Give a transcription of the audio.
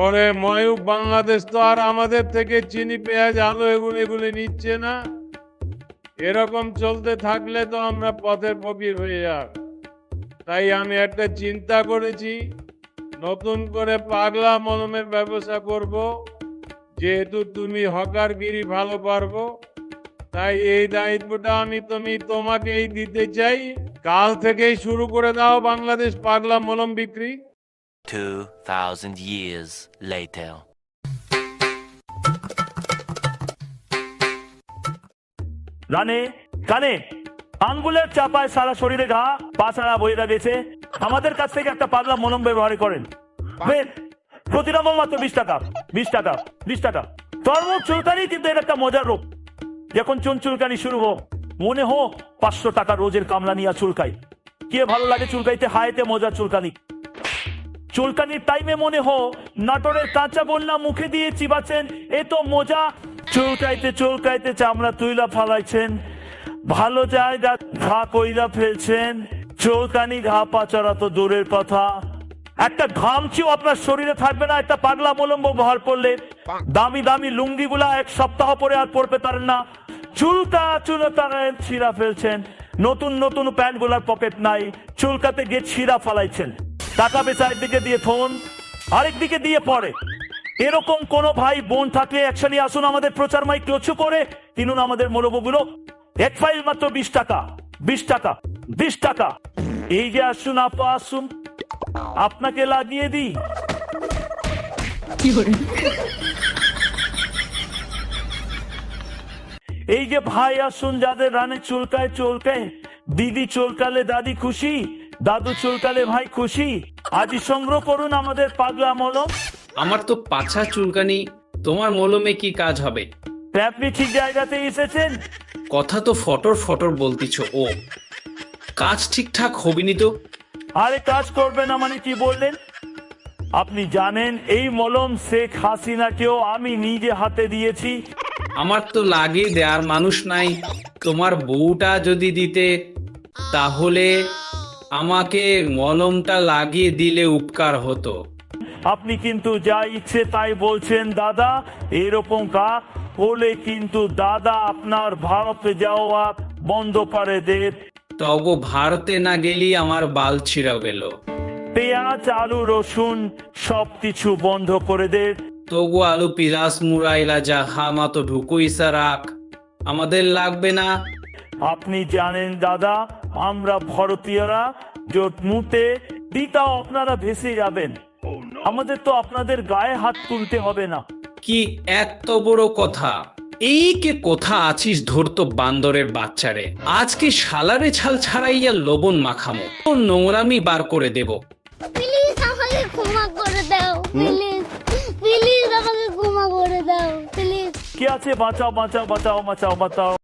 ওরে ময়ূক বাংলাদেশ তো আর আমাদের থেকে চিনি, পেঁয়াজ, আলু এগুলো এগুলি নিচ্ছে না। এরকম চলতে থাকলে তো আমরা পথের ফকির হয়ে যাব তাই আমি একটা চিন্তা করেছি, নতুন করে পাগলা মলমের ব্যবসা করব, যেহেতু তুমি হকারগিরি ভালো পারব, তাই এই দায়িত্বটা আমি তুমি, তোমাকেই দিতে চাই। কাল থেকেই শুরু করে দাও বাংলাদেশ পাগলা মলম বিক্রি। 2,000 years later. রানে কানে আঙ্গুলের চাপায় সারা শরীরে ঘা পা ছাড়া বইরা গেছে আমাদের কাছ থেকে একটা পাগলা মলম ব্যবহার করেন। প্রতি নম্বর মাত্র বিশ টাকা বিশ টাকা বিশ টাকা। তরমুজ চুলকানি কিন্তু এর একটা মজার রোগ যখন চুন চুলকানি শুরু হোক মনে হোক পাঁচশো টাকা রোজের কামলা নিয়ে চুলকাই। কে ভালো লাগে চুলকাইতে হাইতে মজার চুলকানি। চুলকানির টাইমে মনে হো নাটোরের কাঁচা বন্যা মুখে দিয়ে চিবাচ্ছেন, এ তো মজা। চুলকাইতে চুলকাইতে চামড়া তুইলা ফালাইছেন, ভালো জায়গা ঘা কইলা ফেলছেন। চুলকানি ঘা পাচারা তো দূরের কথা। একটা ঘামচিও আপনার শরীরে থাকবে না, একটা পাগলা মলম ব্যবহার করলে দামি দামি লুঙ্গিগুলা এক সপ্তাহ পরে আর পরতে পারেন না। চুলকা চুলতা ছিঁড়া ফেলছেন, নতুন নতুন প্যান্টগুলার পকেট নাই, চুলকাতে গিয়ে ছিঁড়া ফালাইছেন। টাকা পেঁচা একদিকে দিয়ে ফোন আরেক দিকে দিয়ে পড়ে এরকম কোন ভাই বোন থাকলে একসাথে আসুন আমাদের প্রচার মাইক লক্ষ্য করে কিনুন আমাদের মৌলবগুলো এক ফাইল মাত্র বিশ টাকা বিশ টাকা বিশ টাকা। এই যে আসুন আপা আসুন। আপনাকে লাগিয়ে দিই। এই যে ভাই আসুন যাদের রানে চুলকায় চুলকায় দিদি চুলকালে দাদি খুশি দাদু চুলকালে ভাই খুশি? আজই সংগ্রহ করুন আমাদের পাগলা মলম। আমার তো পাছা চুলকানি তোমার মলমে কি কাজ হবে? আপনি ঠিক জায়গাতে এসেছেন? কথা তো ফটর ফটর বলতিছ ও। কাজ ঠিকঠাক হবিনি তো? আরে কাজ করবে না মানে কি বললেন? আপনি জানেন এই মলম শেখ হাসিনাকেও আমি নিজে হাতে দিয়েছি। আমার তো লাগে দেয়ার মানুষ নাই। তোমার বউটা যদি দিতে তাহলে আমাকে মলমটা লাগিয়ে দিলে উপকার হতো। আপনি কিন্তু যা ইচ্ছে তাই বলছেন দাদা। এরকম কাজ হলে কিন্তু দাদা আপনার ভারতে যাওয়া বন্ধ করে দেব তবু ভারতে না গেলি আমার বাল ছিঁড়া গেল। পেঁয়াজ আলু রসুন সবকিছু বন্ধ করে দে। তবু আলু পিরাস মুরাইলা যা হামা তো ঢুকুইসা রাখ আমাদের লাগবে না। আপনি জানেন দাদা আমরা ভারতীয়রা জোট মুতে দিতাও আপনারা ভেসে যাবেন। আমাদের তো আপনাদের গায়ে হাত তুলতে হবে না। কি এত বড় কথা? এই কে কোথা আছিস ধরতো বান্দরের বাচ্চারে? আজকে শালারে ছাল ছাড়াইয়া লবণ মাখামো? তো নোংরামি বার করে দেব। প্লিজ আমাকে ক্ষমা করে দাও প্লিজ। প্লিজ আমাকে ক্ষমা করে দাও প্লিজ। কি আছে? বাঁচাও বাঁচাও বাঁচাও বাঁচাও বাঁচাও।